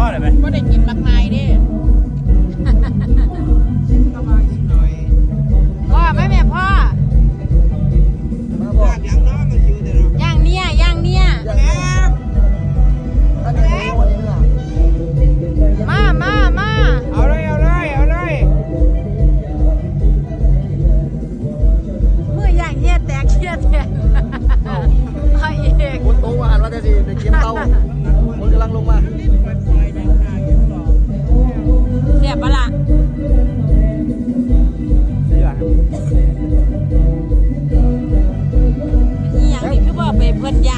พอเลยไหมไม่ได้กินมากมายเดิ เพิ่นย่า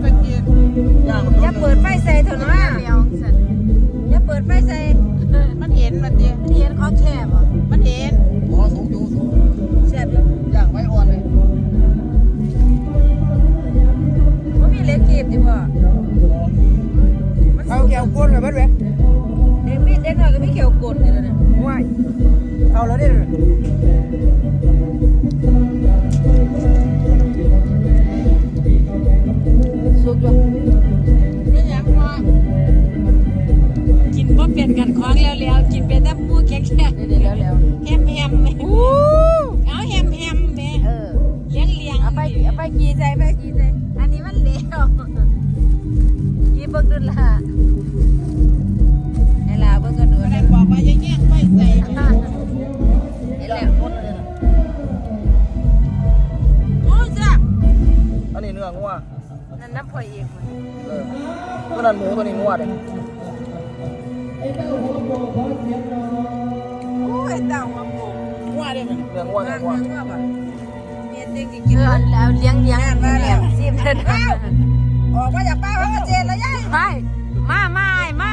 กูว่าสู้กันกินย่างมันอย่าเปิดไฟใส่เถอะนะอย่าเปิดไฟใส่ มันเห็นมันเดียมันเห็นของแคบอะมันเห็นอ๋อสูงอยู่สูงแซ่บอยู่ย่างไว้อ่อนเลยบ่มีเหล็กกีบดิบ่เอาแก้วก้นเลยมันเว้ยเด็กมีเด็กน้อยก็มีเขียวกดนี่แหละเนี่ยว้ายเอาแล้วเนี่ย สุกอยู่นี่ยังว่ากินบ่เปลี่ยนกันของแล้วแล้วกินเป็นแต่หมูแข็งๆเดี๋ยวๆแล้วแฮมแฮมเอาแฮมแฮมแม่เออเลี้ยงเลี้ยงเอาไปเอาไปกีใส่ไปกีใส่อันนี้มันเหลวกีเบิ่งดูล่ะให้ล่ะเบิ่งก็ดูก็ได้นะบอกว่าอย่าแย่งไปใส่เห็นย่าแล้งวต้นเลยนะโอ้แซ่บอันนี้เนื้องัว นั่นน้ำพอยอีกมันเออตัวนั้นหมูตัวนี้งัวเด้โอ้ยเต่ามาปลูกว่าได้มันเนื้องัวเนื้องัวเออแล้วเลี้ยงเลี้ยงเลี้ยงซีมเด้อออกมาจากป้าว่าเจนแล้วยายไปมามาไอ้มา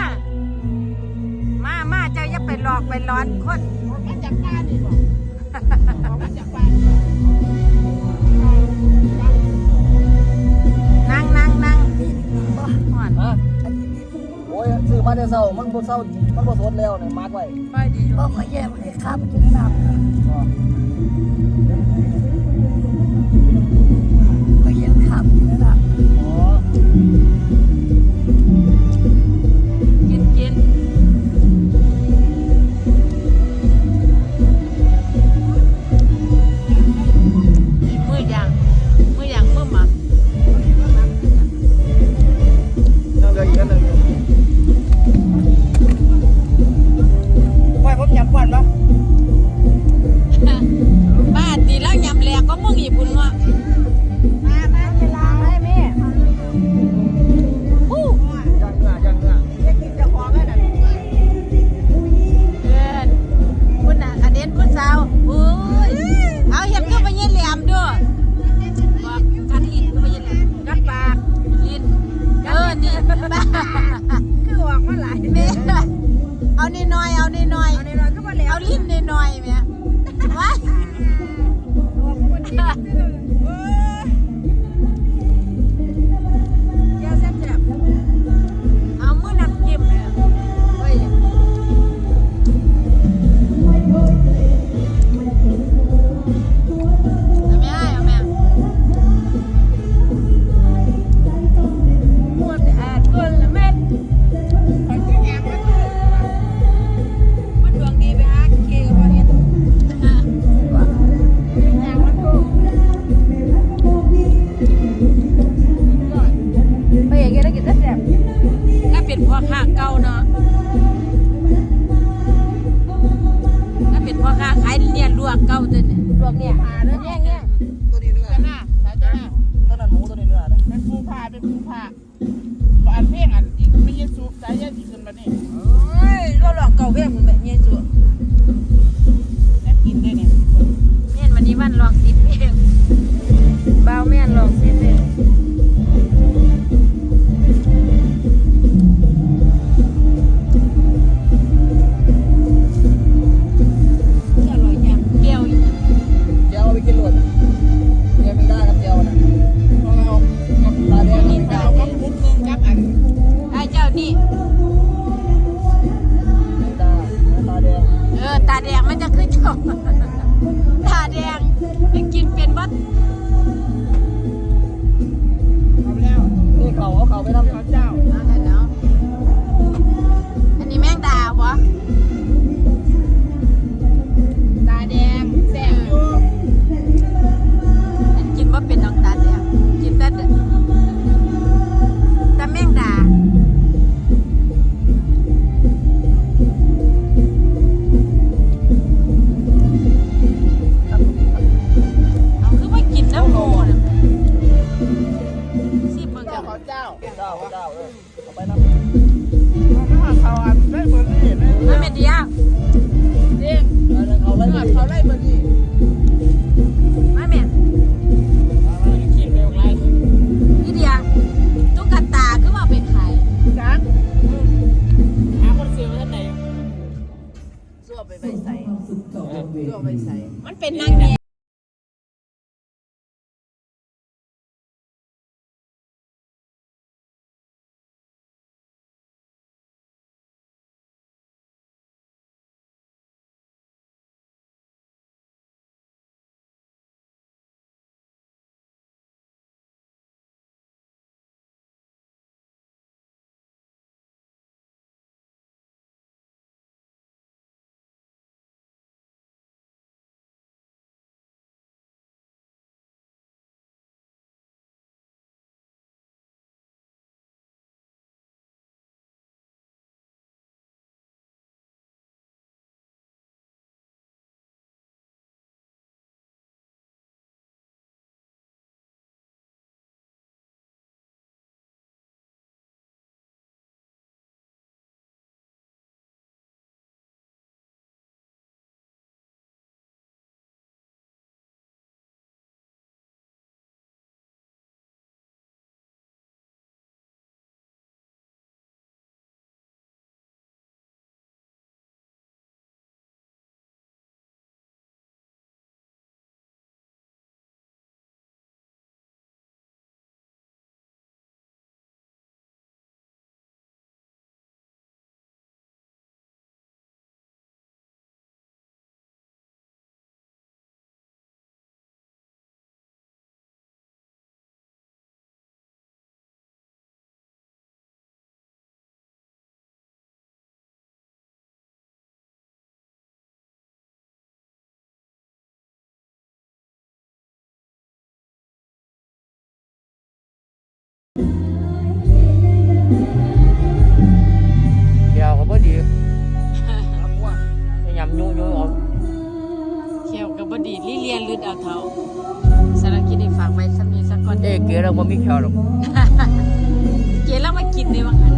มามาเจ้าอย่าไปหลอกไปร้อนคนออกมาจากป้านี่บ มาแต่เช้ามันบ่เช้ามันบ่สดแล้วเนี่ยมาร์กไว้ไปดีอยู่บ่ค่อยแย่มันเลยครับกินน้ำ อันเพลงอันอีกไม่ใช่สูบสายยาสิขึ้นมานี่เฮ้ยเราลองเก่าเพียงผมแบบนี้จุแล้กินได้เนี่ยแม่นวันนี้วันลองสิเพลงบ่าวแม่นลองสิเพลงอร่อยจังเปรี้ยวอยู่เจียวเอาไปกินหลวด มันเป็นนางแง่ เกี่ยวกับพอดีพยายามยุ่ยๆเอาเขียวกับบดีลิเลียนลืดเอาเท้าสารบกินได้ฝากไว้สักนิดสักก่อนเอ๊ะเกลือเราบ่มีเขียวหรอกเกแล้วมากินได้บ้างหัน